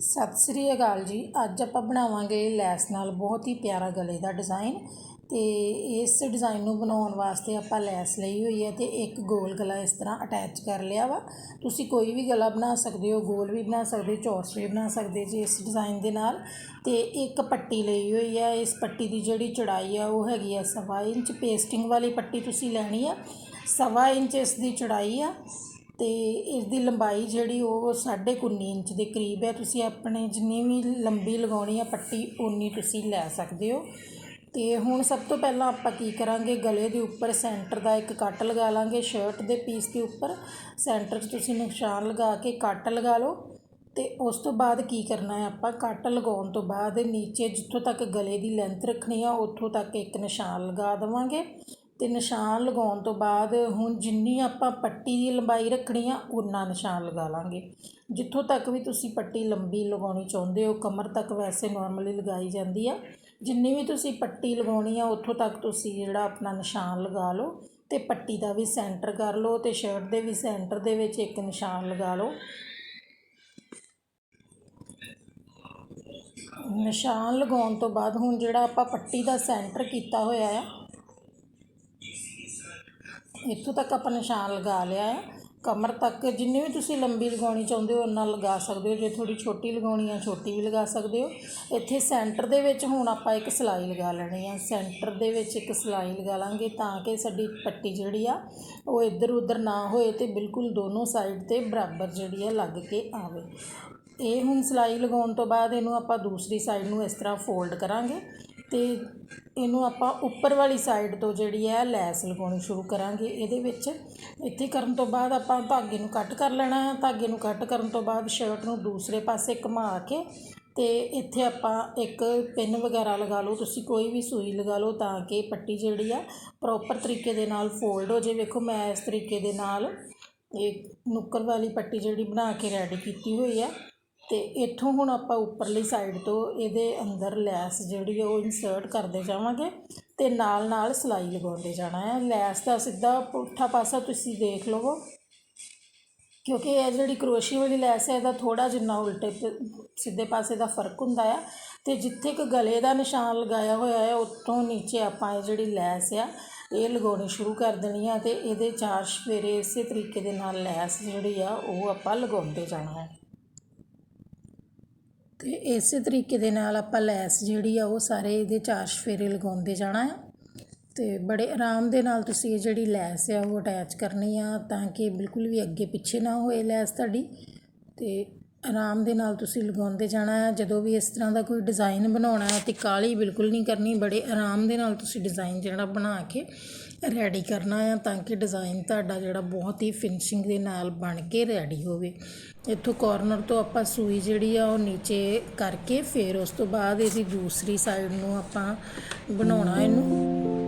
ਸਤਿ ਸ੍ਰੀ ਅਕਾਲ ਜੀ। ਅੱਜ ਆਪਾਂ ਬਣਾਵਾਂਗੇ ਲੈਸ ਨਾਲ ਬਹੁਤ ਹੀ ਪਿਆਰਾ ਗਲੇ ਦਾ ਡਿਜ਼ਾਈਨ ਤੇ ਇਸ ਡਿਜ਼ਾਈਨ ਨੂੰ ਬਣਾਉਣ ਵਾਸਤੇ ਆਪਾਂ ਲੈਸ ਲਈ ਹੋਈ ਹੈ ਤੇ ਇੱਕ ਗੋਲ ਗਲਾ ਇਸ ਤਰ੍ਹਾਂ ਅਟੈਚ ਕਰ ਲਿਆ ਵਾ। ਤੁਸੀਂ ਕੋਈ ਵੀ ਗਲਾ ਬਣਾ ਸਕਦੇ ਹੋ, ਗੋਲ ਵੀ ਬਣਾ ਸਕਦੇ ਹੋ ਚੌਰਸ ਵੀ ਬਣਾ ਸਕਦੇ ਜੀ ਇਸ ਡਿਜ਼ਾਈਨ ਦੇ ਨਾਲ। ਤੇ ਇੱਕ ਪੱਟੀ ਲਈ ਹੋਈ ਹੈ, ਇਸ ਪੱਟੀ ਦੀ ਜਿਹੜੀ ਚੜਾਈ ਆ ਉਹ ਹੈਗੀ ਆ ਸਵਾ ਇੰਚ। ਪੇਸਟਿੰਗ ਵਾਲੀ ਪੱਟੀ ਤੁਸੀਂ ਲੈਣੀ ਆ, ਸਵਾ ਇੰਚ ਇਸ ਦੀ ਚੌੜਾਈ ਆ। ਅਤੇ ਇਸ ਦੀ ਲੰਬਾਈ ਜਿਹੜੀ ਉਹ ਸਾਢੇ ਕੁ ਉੱਨੀ ਇੰਚ ਦੇ ਕਰੀਬ ਹੈ। ਤੁਸੀਂ ਆਪਣੇ ਜਿੰਨੀ ਵੀ ਲੰਬੀ ਲਗਾਉਣੀ ਆ ਪੱਟੀ ਉਨੀ ਤੁਸੀਂ ਲੈ ਸਕਦੇ ਹੋ। ਅਤੇ ਹੁਣ ਸਭ ਤੋਂ ਪਹਿਲਾਂ ਆਪਾਂ ਕੀ ਕਰਾਂਗੇ? ਗਲੇ ਦੇ ਉੱਪਰ ਸੈਂਟਰ ਦਾ ਇੱਕ ਕੱਟ ਲਗਾ ਲਾਂਗੇ, ਸ਼ਰਟ ਦੇ ਪੀਸ ਦੇ ਉੱਪਰ। ਸੈਂਟਰ 'ਚ ਤੁਸੀਂ ਨਿਸ਼ਾਨ ਲਗਾ ਕੇ ਕੱਟ ਲਗਾ ਲਓ। ਅਤੇ ਉਸ ਤੋਂ ਬਾਅਦ ਕੀ ਕਰਨਾ ਹੈ ਆਪਾਂ? ਕੱਟ ਲਗਾਉਣ ਤੋਂ ਬਾਅਦ ਨੀਚੇ ਜਿੱਥੋਂ ਤੱਕ ਗਲੇ ਦੀ ਲੈਂਥ ਰੱਖਣੀ ਆ, ਉੱਥੋਂ ਤੱਕ ਇੱਕ ਨਿਸ਼ਾਨ ਲਗਾ ਦੇਵਾਂਗੇ। ਅਤੇ ਨਿਸ਼ਾਨ ਲਗਾਉਣ ਤੋਂ ਬਾਅਦ ਹੁਣ ਜਿੰਨੀ ਆਪਾਂ ਪੱਟੀ ਦੀ ਲੰਬਾਈ ਰੱਖਣੀ ਆ, ਉਨਾ ਨਿਸ਼ਾਨ ਲਗਾ ਲਾਂਗੇ। ਜਿੱਥੋਂ ਤੱਕ ਵੀ ਤੁਸੀਂ ਪੱਟੀ ਲੰਬੀ ਲਗਾਉਣੀ ਚਾਹੁੰਦੇ ਹੋ, ਕਮਰ ਤੱਕ ਵੈਸੇ ਨੋਰਮਲੀ ਲਗਾਈ ਜਾਂਦੀ ਆ। ਜਿੰਨੀ ਵੀ ਤੁਸੀਂ ਪੱਟੀ ਲਗਾਉਣੀ ਆ, ਉੱਥੋਂ ਤੱਕ ਤੁਸੀਂ ਜਿਹੜਾ ਆਪਣਾ ਨਿਸ਼ਾਨ ਲਗਾ ਲਓ ਅਤੇ ਪੱਟੀ ਦਾ ਵੀ ਸੈਂਟਰ ਕਰ ਲਓ ਅਤੇ ਸ਼ਰਟ ਦੇ ਵੀ ਸੈਂਟਰ ਦੇ ਵਿੱਚ ਇੱਕ ਨਿਸ਼ਾਨ ਲਗਾ ਲਓ। ਨਿਸ਼ਾਨ ਲਗਾਉਣ ਤੋਂ ਬਾਅਦ ਹੁਣ ਜਿਹੜਾ ਆਪਾਂ ਪੱਟੀ ਦਾ ਸੈਂਟਰ ਕੀਤਾ ਹੋਇਆ ਆ ਇੱਥੋਂ ਤੱਕ ਆਪਾਂ ਨਿਸ਼ਾਨ ਲਗਾ ਲਿਆ ਆ ਕਮਰ ਤੱਕ ਜਿੰਨੀ ਵੀ ਤੁਸੀਂ ਲੰਬੀ ਲਗਾਉਣੀ ਚਾਹੁੰਦੇ ਹੋ ਉਹਨਾਂ ਲਗਾ ਸਕਦੇ ਹੋ। ਜੇ ਥੋੜੀ ਛੋਟੀ ਲਗਾਉਣੀ ਆ ਛੋਟੀ ਵੀ ਲਗਾ ਸਕਦੇ ਹੋ। ਇੱਥੇ ਸੈਂਟਰ ਦੇ ਵਿੱਚ ਹੁਣ ਆਪਾਂ ਇੱਕ ਸਲਾਈ ਲਗਾ ਲੈਣੀ ਆ ਸੈਂਟਰ ਦੇ ਵਿੱਚ ਇੱਕ ਸਲਾਈ ਲਗਾ ਲਾਂਗੇ ਤਾਂ ਕਿ ਸਾਡੀ ਪੱਟੀ ਜਿਹੜੀ ਆ, ਉਹ ਇੱਧਰ ਉੱਧਰ ਨਾ ਹੋਏ ਤੇ ਬਿਲਕੁਲ ਦੋਨੋਂ ਸਾਈਡ ਤੇ ਬਰਾਬਰ ਜਿਹੜੀ ਆ ਲੱਗ ਕੇ ਆਵੇ। ਇਹ ਹੁਣ ਸਲਾਈ ਲਗਾਉਣ ਤੋਂ ਬਾਅਦ ਇਹਨੂੰ ਆਪਾਂ ਦੂਸਰੀ ਸਾਈਡ ਨੂੰ ਇਸ ਤਰ੍ਹਾਂ ਫੋਲਡ ਕਰਾਂਗੇ ਤੇ ਇਹਨੂੰ ਆਪਾਂ ਉੱਪਰ ਵਾਲੀ ਸਾਈਡ ਤੋਂ ਜਿਹੜੀ ਹੈ ਲੈਸ ਲਗਾਉਣੀ ਸ਼ੁਰੂ ਕਰਾਂਗੇ। ਇਹਦੇ ਵਿੱਚ ਇੱਥੇ ਕਰਨ ਤੋਂ ਬਾਅਦ ਆਪਾਂ ਧਾਗੇ ਨੂੰ ਕੱਟ ਕਰ ਲੈਣਾ ਹੈ। ਧਾਗੇ ਨੂੰ ਕੱਟ ਕਰਨ ਤੋਂ ਬਾਅਦ ਸ਼ਰਟ ਨੂੰ ਦੂਸਰੇ ਪਾਸੇ ਘੁਮਾ ਕੇ ਤੇ ਇੱਥੇ ਆਪਾਂ ਇੱਕ ਪਿੰਨ ਵਗੈਰਾ ਲਗਾ ਲਓ। ਤੁਸੀਂ ਕੋਈ ਵੀ ਸੂਈ ਲਗਾ ਲਓ ਤਾਂ ਕਿ ਪੱਟੀ ਜਿਹੜੀ ਆ ਪ੍ਰੋਪਰ ਤਰੀਕੇ ਦੇ ਨਾਲ ਫੋਲਡ ਹੋ ਜੇ ਵੇਖੋ, ਮੈਂ ਇਸ ਤਰੀਕੇ ਦੇ ਨਾਲ ਇਹ ਨੁੱਕਰ ਵਾਲੀ ਪੱਟੀ ਜਿਹੜੀ ਬਣਾ ਕੇ ਰੈਡੀ ਕੀਤੀ ਹੋਈ ਆ ਅਤੇ ਇੱਥੋਂ ਹੁਣ ਆਪਾਂ ਉੱਪਰਲੀ ਸਾਈਡ ਤੋਂ ਇਹਦੇ ਅੰਦਰ ਲੈਸ ਜਿਹੜੀ ਆ ਉਹ ਇਨਸਰਟ ਕਰਦੇ ਜਾਵਾਂਗੇ ਅਤੇ ਨਾਲ ਨਾਲ ਸਿਲਾਈ ਲਗਾਉਂਦੇ ਜਾਣਾ ਹੈ। ਲੈਸ ਦਾ ਸਿੱਧਾ ਪੁੱਠਾ ਪਾਸਾ ਤੁਸੀਂ ਦੇਖ ਲਵੋ। ਕਿਉਂਕਿ ਇਹ ਜਿਹੜੀ ਕਰੋਸ਼ੀਏ ਵਾਲੀ ਲੈਸ ਹੈ, ਇਹਦਾ ਥੋੜਾ ਜਿੰਨਾ ਉਲਟੇ ਸਿੱਧੇ ਪਾਸੇ ਦਾ ਫ਼ਰਕ ਹੁੰਦਾ ਆ। ਤੇ ਜਿੱਥੇ ਕਿ ਗਲੇ ਦਾ ਨਿਸ਼ਾਨ ਲਗਾਇਆ ਹੋਇਆ ਹੈ, ਉੱਥੋਂ ਨੀਚੇ ਆਪਾਂ ਇਹ ਜਿਹੜੀ ਲੈਸ ਆ, ਇਹ ਲਗਾਉਣੀ ਸ਼ੁਰੂ ਕਰ ਦੇਣੀ ਆ ਤੇ ਇਹਦੇ ਚਾਰ ਸਵੇਰੇ ਇਸੇ ਤਰੀਕੇ ਦੇ ਨਾਲ ਲੈਸ ਜਿਹੜੀ ਆ, ਉਹ ਆਪਾਂ ਲਗਾਉਂਦੇ ਜਾਣਾ ਹੈ। ਅਤੇ ਇਸੇ ਤਰੀਕੇ ਦੇ ਨਾਲ ਆਪਾਂ ਲੈਸ ਜਿਹੜੀ ਆ ਉਹ ਸਾਰੇ ਇਹਦੇ ਚਾਰ ਸਫੇਰੇ ਲਗਾਉਂਦੇ ਜਾਣਾ ਆ। ਅਤੇ ਬੜੇ ਆਰਾਮ ਦੇ ਨਾਲ ਤੁਸੀਂ ਇਹ ਜਿਹੜੀ ਲੈਸ ਆ ਉਹ ਅਟੈਚ ਕਰਨੀ ਆ ਤਾਂ ਕਿ ਬਿਲਕੁਲ ਵੀ ਅੱਗੇ ਪਿੱਛੇ ਨਾ ਹੋਏ ਲੈਸ ਤੁਹਾਡੀ। ਅਤੇ ਆਰਾਮ ਦੇ ਨਾਲ ਤੁਸੀਂ ਲਗਾਉਂਦੇ ਜਾਣਾ ਹੈ। ਜਦੋਂ ਵੀ ਇਸ ਤਰ੍ਹਾਂ ਦਾ ਕੋਈ ਡਿਜ਼ਾਇਨ ਬਣਾਉਣਾ ਹੈ ਤੇ ਕਾਹਲੀ ਬਿਲਕੁਲ ਨਹੀਂ ਕਰਨੀ, ਬੜੇ ਆਰਾਮ ਦੇ ਨਾਲ ਤੁਸੀਂ ਡਿਜ਼ਾਇਨ ਜਿਹੜਾ ਬਣਾ ਕੇ ਰੈਡੀ ਕਰਨਾ ਆ ਤਾਂ ਕਿ ਡਿਜ਼ਾਇਨ ਤੁਹਾਡਾ ਜਿਹੜਾ ਬਹੁਤ ਹੀ ਫਿਨਿਸ਼ਿੰਗ ਦੇ ਨਾਲ ਬਣ ਕੇ ਰੈਡੀ ਹੋਵੇ। ਇੱਥੋਂ ਕੋਰਨਰ ਤੋਂ ਆਪਾਂ ਸੂਈ ਜਿਹੜੀ ਆ ਉਹ ਨੀਚੇ ਕਰਕੇ ਫਿਰ ਉਸ ਤੋਂ ਬਾਅਦ ਇਹਦੀ ਦੂਸਰੀ ਸਾਈਡ ਨੂੰ ਆਪਾਂ ਬਣਾਉਣਾ ਇਹਨੂੰ।